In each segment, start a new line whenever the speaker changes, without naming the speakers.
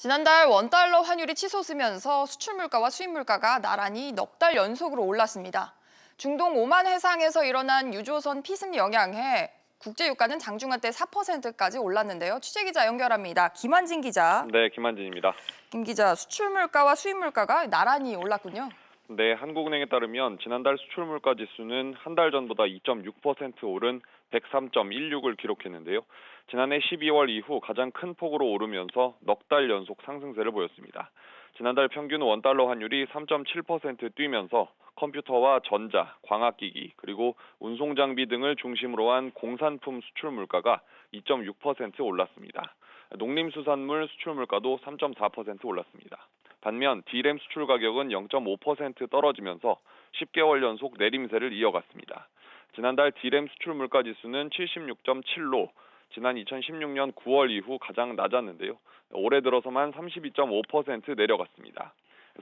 지난달 원달러 환율이 치솟으면서 수출 물가와 수입 물가가 나란히 넉 달 연속으로 올랐습니다. 중동 오만 해상에서 일어난 유조선 피습 영향에 국제 유가는 장중한 때 4%까지 올랐는데요. 취재 기자 연결합니다. 김한진 기자.
네, 김한진입니다.
김 기자, 수출 물가와 수입 물가가 나란히 올랐군요.
네, 한국은행에 따르면 지난달 수출 물가 지수는 한 달 전보다 2.6% 오른 103.16을 기록했는데요. 지난해 12월 이후 가장 큰 폭으로 오르면서 넉 달 연속 상승세를 보였습니다. 지난달 평균 원달러 환율이 3.7% 뛰면서 컴퓨터와 전자, 광학기기, 그리고 운송 장비 등을 중심으로 한 공산품 수출 물가가 2.6% 올랐습니다. 농림수산물 수출 물가도 3.4% 올랐습니다. 반면 D램 수출 가격은 0.5% 떨어지면서 10개월 연속 내림세를 이어갔습니다. 지난달 D램 수출 물가 지수는 76.7로 지난 2016년 9월 이후 가장 낮았는데요. 올해 들어서만 32.5% 내려갔습니다.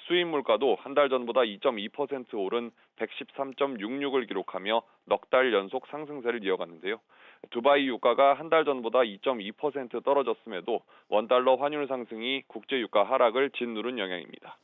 수입 물가도 한 달 전보다 2.2% 오른 113.66을 기록하며 넉 달 연속 상승세를 이어갔는데요. 두바이 유가가 한 달 전보다 2.2% 떨어졌음에도 원달러 환율 상승이 국제 유가 하락을 짓누른 영향입니다.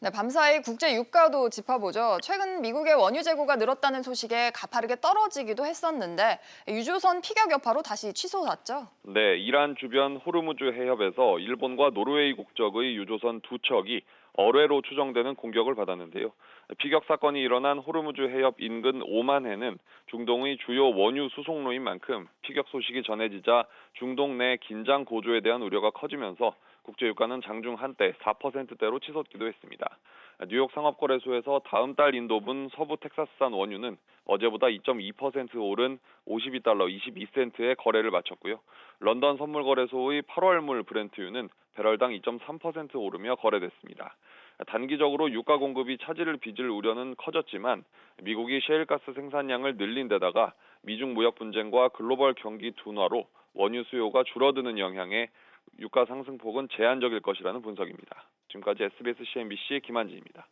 네, 밤사이 국제 유가도 짚어보죠. 최근 미국의 원유 재고가 늘었다는 소식에 가파르게 떨어지기도 했었는데 유조선 피격 여파로 다시 치솟았죠.
네, 이란 주변 호르무즈 해협에서 일본과 노르웨이 국적의 유조선 두 척이 어뢰로 추정되는 공격을 받았는데요. 피격 사건이 일어난 호르무즈 해협 인근 오만해는 중동의 주요 원유 수송로인 만큼 피격 소식이 전해지자 중동 내 긴장 고조에 대한 우려가 커지면서 국제 유가는 장중 한때 4%대로 치솟기도 했습니다. 뉴욕 상업거래소에서 다음 달 인도분 서부 텍사스산 원유는 어제보다 2.2% 오른 52달러 22센트의 거래를 마쳤고요. 런던 선물거래소의 8월물 브렌트유는 배럴당 2.3% 오르며 거래됐습니다. 단기적으로 유가 공급이 차질을 빚을 우려는 커졌지만 미국이 셰일가스 생산량을 늘린 데다가 미중 무역 분쟁과 글로벌 경기 둔화로 원유 수요가 줄어드는 영향에 유가 상승폭은 제한적일 것이라는 분석입니다. 지금까지 SBS CNBC 김한진입니다.